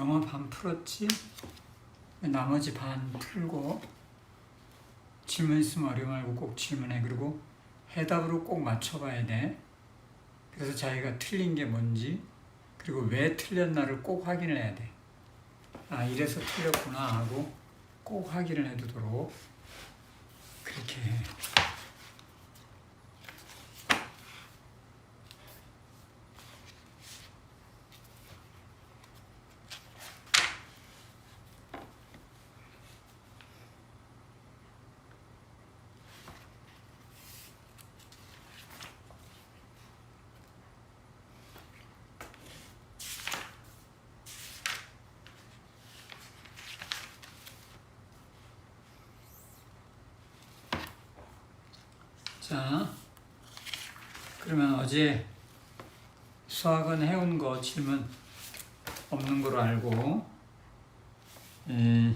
영어 반 풀었지? 나머지 반 풀고 질문 있으면 어려워 말고 꼭 질문해. 그리고 해답으로 꼭 맞춰봐야 돼. 그래서 자기가 틀린 게 뭔지 그리고 왜 틀렸나를 꼭 확인을 해야 돼. 아 이래서 틀렸구나 하고 꼭 확인을 해두도록 그렇게 해. 자, 그러면 어제 수학은 해온 거 질문 없는 걸로 알고, 에,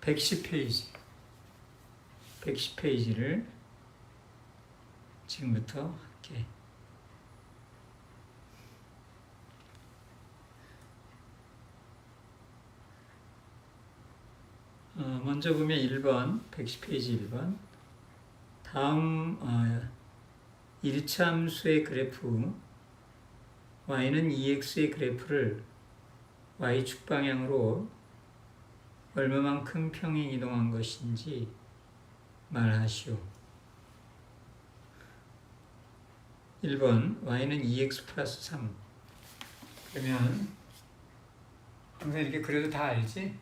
110페이지, 110페이지를 지금부터 할게. 어, 먼저 보면 1번, 110페이지 1번. 다음 어, 1참수의 그래프 y는 2x의 그래프를 y축 방향으로 얼마만큼 평행 이동한 것인지 말하시오. 1번 y는 2x 플러스 3 그러면 항상 이렇게 그려도 다 알지?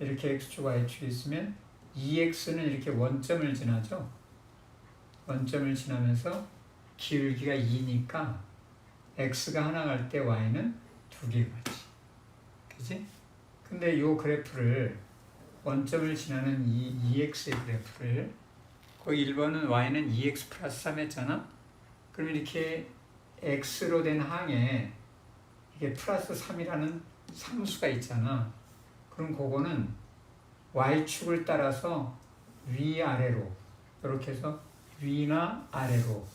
이렇게 x축 y축이 있으면 2x는 이렇게 원점을 지나죠? 원점을 지나면서 기울기가 2니까 x가 하나 갈 때 y는 두 개 가지. 그지? 근데 요 그래프를 원점을 지나는 이 2x의 그래프를 거기 1번은 y는 2x 플러스 3 했잖아? 그럼 이렇게 x로 된 항에 이게 플러스 3이라는 상수가 있잖아. 그럼 그거는 y축을 따라서 위아래로 이렇게 해서 위나 아래로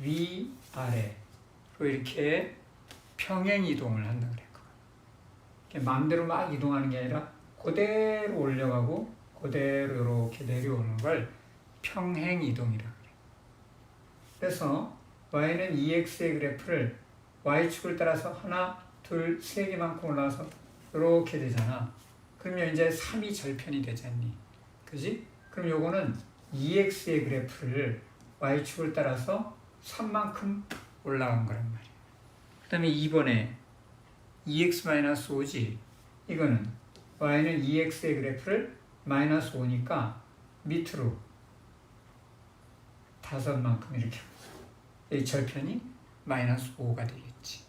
위 아래로 이렇게 평행 이동을 한다 그랬거든. 마음대로 막 이동하는 게 아니라 그대로 올려가고 그대로 이렇게 내려오는 걸 평행 이동이라 그래. 그래서 y는 2x의 그래프를 y축을 따라서 하나, 둘, 세 개만큼 올라와서 이렇게 되잖아. 그러면 이제 3이 절편이 되잖니. 그지? 그럼 요거는 2x의 그래프를 y축을 따라서 3만큼 올라간 거란 말이야. 그 다음에 2번에 2x-5지. 이거는 y는 2x의 그래프를 마이너스 5니까 밑으로 다섯만큼 이렇게 이 절편이 마이너스 5가 되겠지.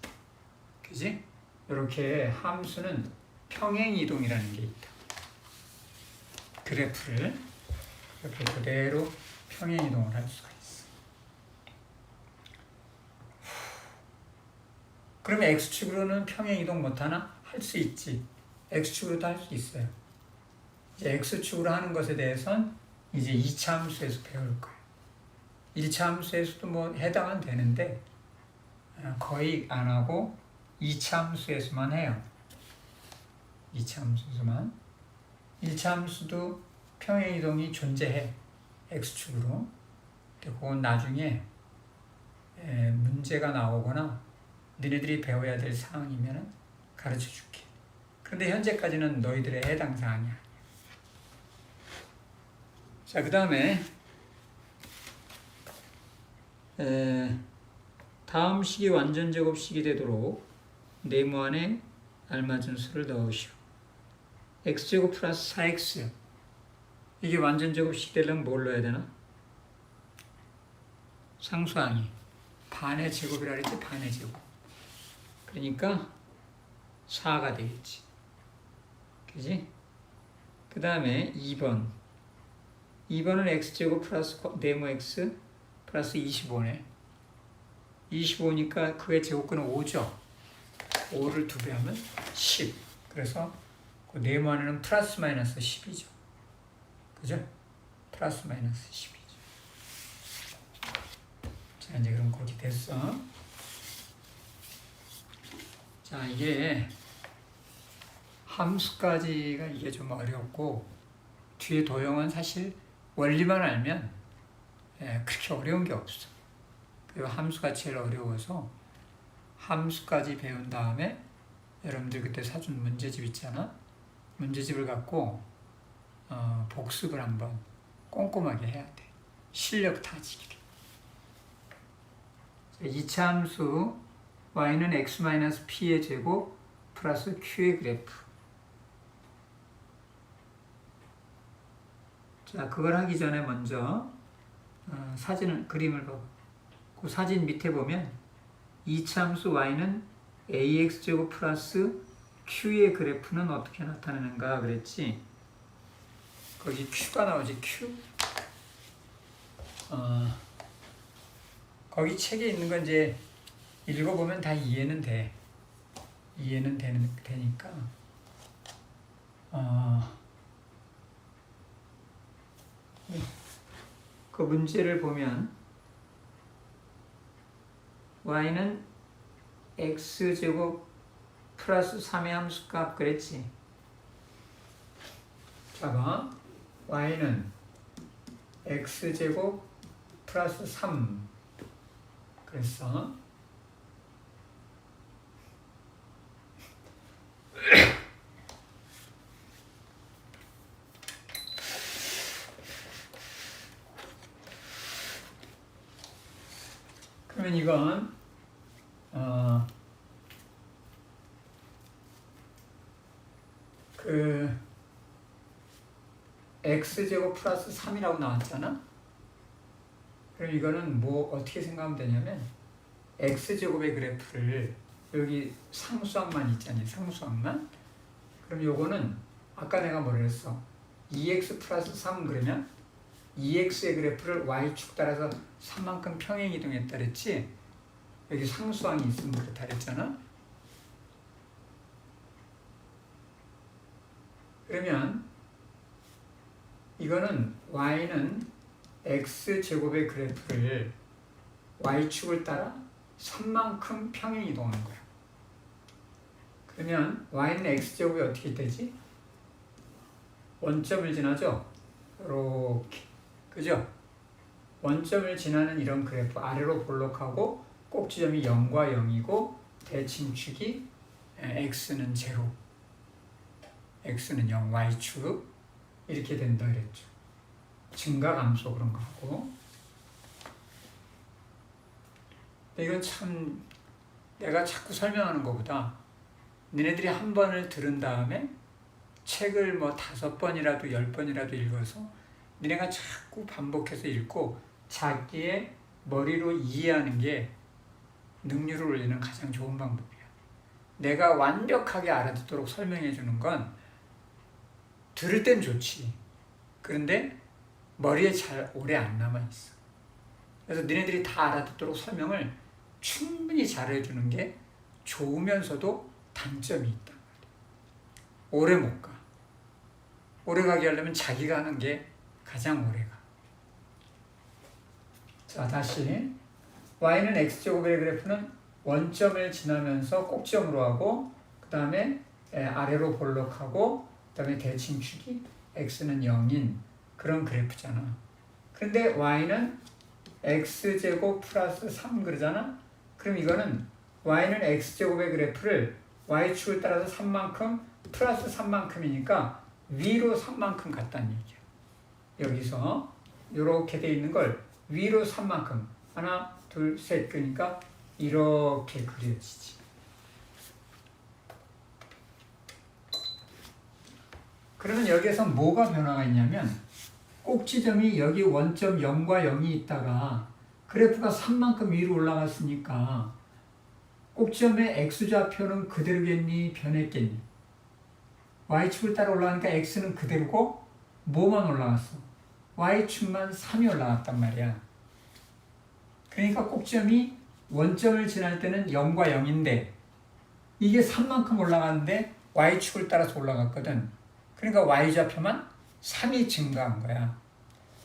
그지? 이렇게 함수는 평행 이동이라는 게 있다. 그래프를 이렇게 그대로 평행 이동을 할 수가 있어. 그러면 x축으로는 평행 이동 못하나? 할 수 있지. x축으로도 할 수 있어요. 이제 x축으로 하는 것에 대해선 이제 2차 함수에서 배울 거예요. 1차 함수에서도 뭐 해당은 되는데 어, 거의 안 하고 2차 함수에서만 해요. 2차 함수에서만. 1차 함수도 평행 이동이 존재해. x축으로. 그건 나중에 에, 문제가 나오거나 너희들이 배워야 될 사항이면 가르쳐 줄게. 그런데 현재까지는 너희들의 해당 사항이야. 자, 그 다음에 다음 식이 완전 제곱식이 되도록 네모 안에 알맞은 수를 넣으시오. x제곱 플러스 4x 이게 완전 제곱식 되려면 뭘 넣어야 되나? 상수항이. 반의 제곱이라 그랬지? 반의 제곱. 그러니까 4가 되겠지. 그지? 그 다음에 2번. 2번은 x제곱 플러스 네모 x 플러스 25네. 25니까 그의 제곱근은 5죠. 5를 두 배 하면 10 그래서 그 네모 안에는 플러스 마이너스 10이죠 그죠? 플러스 마이너스 10이죠. 자, 이제 그럼 그렇게 됐어. 자, 이게 함수까지가 이게 좀 어렵고 뒤에 도형은 사실 원리만 알면 예, 그렇게 어려운 게 없어. 그리고 함수가 제일 어려워서 함수까지 배운 다음에 여러분들 그때 사준 문제집 있잖아. 문제집을 갖고 어, 복습을 한번 꼼꼼하게 해야 돼. 실력 다지기를. 2차 함수 y는 x-p의 제곱 플러스 q의 그래프. 자, 그걸 하기 전에 먼저 어, 사진을 그림을 봐. 그 사진 밑에 보면 이참수 y는 ax 제곱 플러스 q의 그래프는 어떻게 나타내는가 그랬지? 거기 q가 나오지 q. 어, 거기 책에 있는 건 이제 읽어보면 다 이해는 돼. 이해는 되는 되니까. 어, 그 문제를 보면 y는 x제곱 플러스 3의 함수값 그랬지? 봐봐 y는 x제곱 플러스 3 그랬어 그러면 이건 어, 그 x제곱 플러스 3이라고 나왔잖아. 그럼 이거는 뭐 어떻게 생각하면 되냐면 x제곱의 그래프를 여기 상수항만 있잖아요. 상수항만. 그럼 요거는 아까 내가 뭐라 했어? 2x 플러스 3 그러면 2x의 그래프를 y축 따라서 3만큼 평행 이동했다 그랬지? 여기 상수항이 있으면 그렇다 그랬잖아? 그러면 이거는 y는 x제곱의 그래프를 y축을 따라 3만큼 평행 이동하는 거야. 그러면 y는 x제곱이 어떻게 되지? 원점을 지나죠? 이렇게. 그죠? 원점을 지나는 이런 그래프 아래로 볼록하고 꼭지점이 0과 0이고 대칭축이 x는 0 x는 0 y축 이렇게 된다 그랬죠. 증가 감소 그런 거 하고 근데 이건 참 내가 자꾸 설명하는 것보다 니네들이 한 번을 들은 다음에 책을 뭐 다섯 번이라도 열 번이라도 읽어서 니네가 자꾸 반복해서 읽고 자기의 머리로 이해하는 게 능률을 올리는 가장 좋은 방법이야. 내가 완벽하게 알아듣도록 설명해 주는 건 들을 땐 좋지. 그런데 머리에 잘 오래 안 남아 있어. 그래서 니네들이 다 알아듣도록 설명을 충분히 잘 해 주는 게 좋으면서도 단점이 말이야. 오래 못 가. 오래 가게 하려면 자기가 하는 게 가장 오래 가. 자, 다시. y는 x제곱의 그래프는 원점을 지나면서 꼭지점으로 하고, 그 다음에 아래로 볼록하고, 그 다음에 대칭축이 x는 0인 그런 그래프잖아. 그런데 y는 x제곱 플러스 3 그러잖아? 그럼 이거는 y는 x제곱의 그래프를 y축을 따라서 3만큼 플러스 3만큼이니까 위로 3만큼 갔다는 얘기야. 여기서 이렇게 돼 있는 걸 위로 3만큼 하나 둘 셋 그러니까 이렇게 그려지지. 그러면 여기에서 뭐가 변화가 있냐면 꼭지점이 여기 원점 0과 0이 있다가 그래프가 3만큼 위로 올라갔으니까 꼭지점의 x좌표는 그대로겠니 변했겠니? y축을 따라 올라가니까 x는 그대로고 뭐만 올라갔어? y축만 3이 올라갔단 말이야. 그러니까 꼭지점이 원점을 지날 때는 0과 0인데 이게 3만큼 올라갔는데 y축을 따라서 올라갔거든. 그러니까 y좌표만 3이 증가한 거야.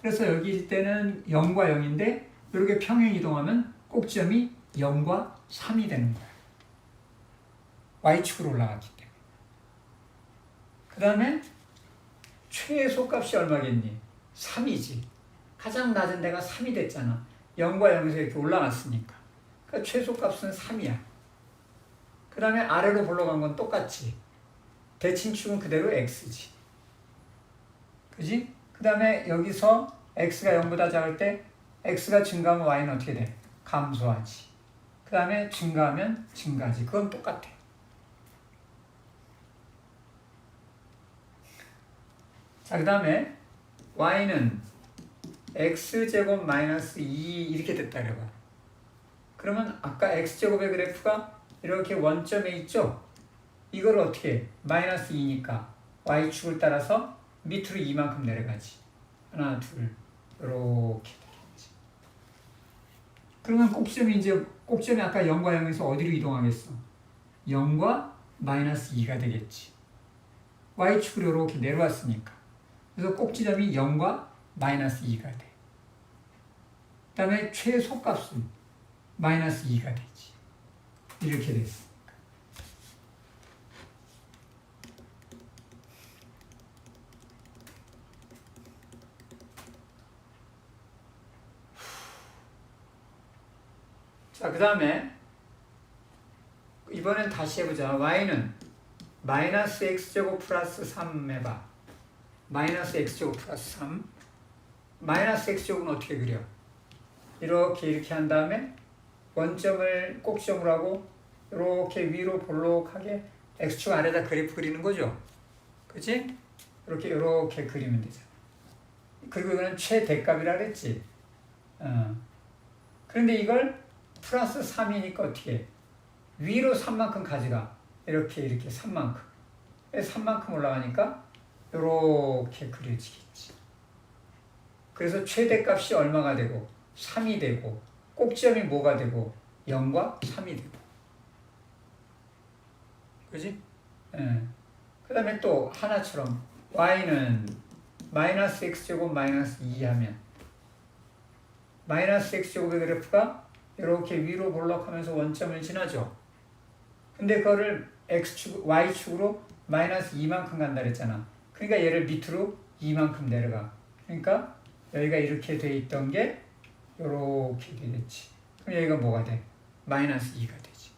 그래서 여기 때는 0과 0인데 이렇게 평행 이동하면 꼭지점이 0과 3이 되는 거야. y축으로 올라갔기 때문에. 그 다음에 최소값이 얼마겠니? 3이지. 가장 낮은 데가 3이 됐잖아. 0과 0에서 이렇게 올라갔으니까. 그러니까 최소값은 3이야. 그 다음에 아래로 올라간 건 똑같지. 대칭축은 그대로 x지. 그지? 그 다음에 여기서 x가 0보다 작을 때 x가 증가하면 y는 어떻게 돼? 감소하지. 그 다음에 증가하면 증가하지. 그건 똑같아. 자, 그 다음에 y는 x제곱 마이너스 2 이렇게 됐다 그래봐. 그러면 아까 x제곱의 그래프가 이렇게 원점에 있죠? 이걸 어떻게 해? 마이너스 2니까 y축을 따라서 밑으로 이만큼 내려가지. 하나, 둘, 이렇게 되겠지. 그러면 꼭지점이 이제 꼭지점이 아까 0과 0에서 어디로 이동하겠어? 0과 마이너스 2가 되겠지. y축으로 이렇게 내려왔으니까. 그래서 꼭지점이 0과 마이너스 2가 돼. 그 다음에 최소값은 마이너스 2가 되지. 이렇게 됐어. 자, 그 다음에 이번엔 다시 해보자. y는 마이너스 x제곱 플러스 3 해봐. 마이너스 x제곱 플러스 3. 마이너스 x제곱은 어떻게 그려? 이렇게 이렇게 한 다음에 원점을 꼭지점으로 하고 이렇게 위로 볼록하게 x축 아래다 그래프 그리는 거죠. 그치? 이렇게 이렇게 그리면 되잖아. 그리고 이거는 최대값이라 그랬지. 어. 그런데 이걸 플러스 3이니까 어떻게 해? 위로 3만큼 가져가. 이렇게 이렇게 3만큼. 3만큼 올라가니까 이렇게 그려지겠지. 그래서 최대값이 얼마가 되고 3이 되고 꼭지점이 뭐가 되고 0과 3이 되고 그지? 예. 그 다음에 또 하나처럼 y는 마이너스 x제곱 마이너스 2 하면 마이너스 x제곱의 그래프가 이렇게 위로 볼록하면서 원점을 지나죠. 근데 그거를 x축, y축으로 마이너스 2만큼 간다 그랬잖아. 그러니까 얘를 밑으로 2만큼 내려가. 그러니까 여기가 이렇게 돼 있던 게 이렇게 되겠지. 그럼 여기가 뭐가 돼? 마이너스 2가 되지.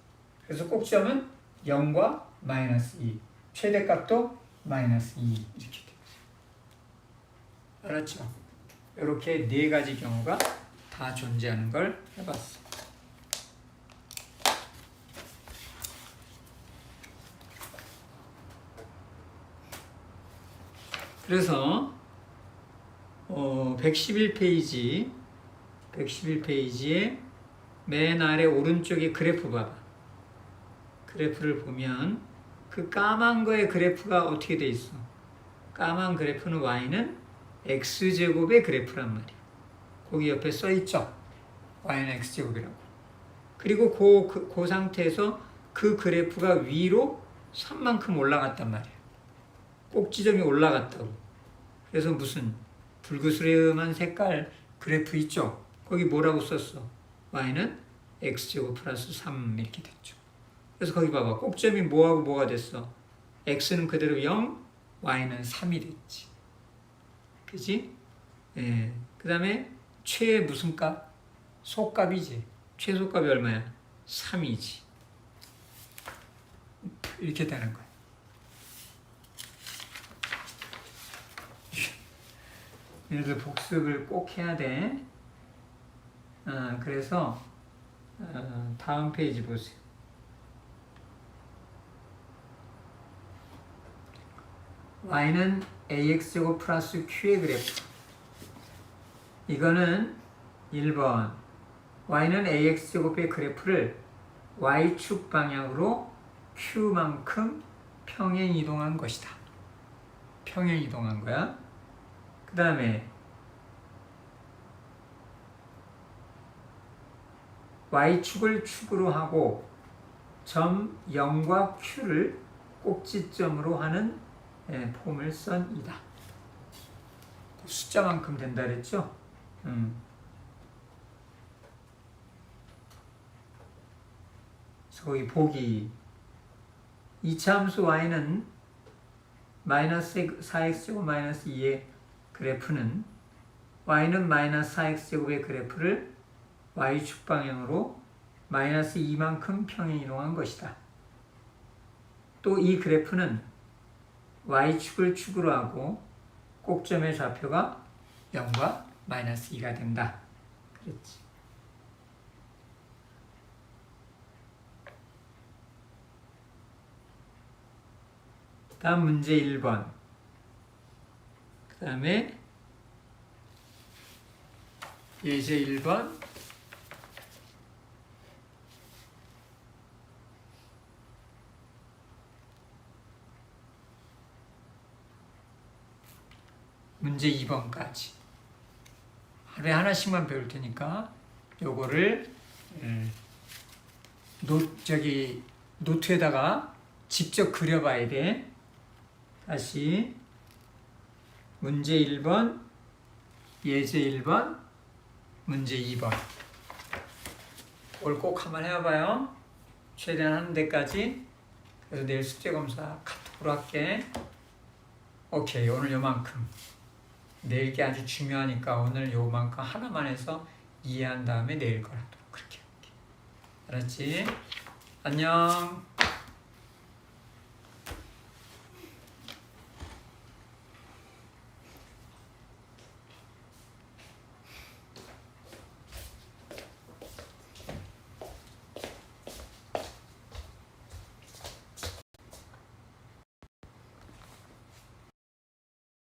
그래서 꼭지점은 0과 마이너스 2. 최대값도 마이너스 2 이렇게 되지. 알았죠? 이렇게 네 가지 경우가 다 존재하는 걸 해봤어. 그래서 어, 111페이지 111페이지에 맨 아래 오른쪽에 그래프 봐봐. 그래프를 보면 그 까만 거의 그래프가 어떻게 돼 있어? 까만 그래프는 y는 x제곱의 그래프란 말이야. 거기 옆에 써 있죠? y는 x제곱이라고. 그리고 그, 그, 그 상태에서 그 그래프가 위로 3만큼 올라갔단 말이야. 꼭지점이 올라갔다고. 그래서 무슨 불그스름한 색깔 그래프 있죠? 거기 뭐라고 썼어? y는 x제곱 플러스 3 이렇게 됐죠. 그래서 거기 봐봐. 꼭점이 뭐하고 뭐가 됐어? x는 그대로 0, y는 3이 됐지. 그지? 예. 그 다음에 최 무슨 값? 소값이지. 최소값이 얼마야? 3이지. 이렇게 되는 거야. 얘네들 복습을 꼭 해야 돼. 어, 그래서 어, 다음 페이지 보세요. y는 ax제곱 플러스 q의 그래프. 이거는 1번 y는 ax제곱의 그래프를 y축 방향으로 q만큼 평행 이동한 것이다. 평행 이동한 거야. 그 다음에 y축을 축으로 하고 점 0과 q를 꼭지점으로 하는 예, 폼을 선 이다. 숫자만큼 된다 그랬죠? 음. 거기 보기 이차함수 y는 마이너스 4x제곱 마이너스 2의 그래프는 y는 마이너스 4x제곱의 그래프를 y축 방향으로 마이너스 2만큼 평행 이동한 것이다. 또 이 그래프는 y축을 축으로 하고 꼭점의 좌표가 0과 마이너스 2가 된다. 그랬지. 다음 문제 1번. 그 다음에 예제 1번. 문제 2번까지. 하루에 하나씩만 배울 테니까 요거를 음, 노 저기 노트에다가 직접 그려봐야 돼. 다시 문제 1번, 예제 1번, 문제 2번. 오늘 꼭 한번 해봐요. 최대한 하는 데까지. 그래서 내일 숙제 검사 카톡으로 할게. 오케이, 오늘 요만큼. 내일 게 아주 중요하니까 오늘 요만큼 하나만 해서 이해한 다음에 내일 걸 하도록 그렇게 할게. 알았지? 안녕.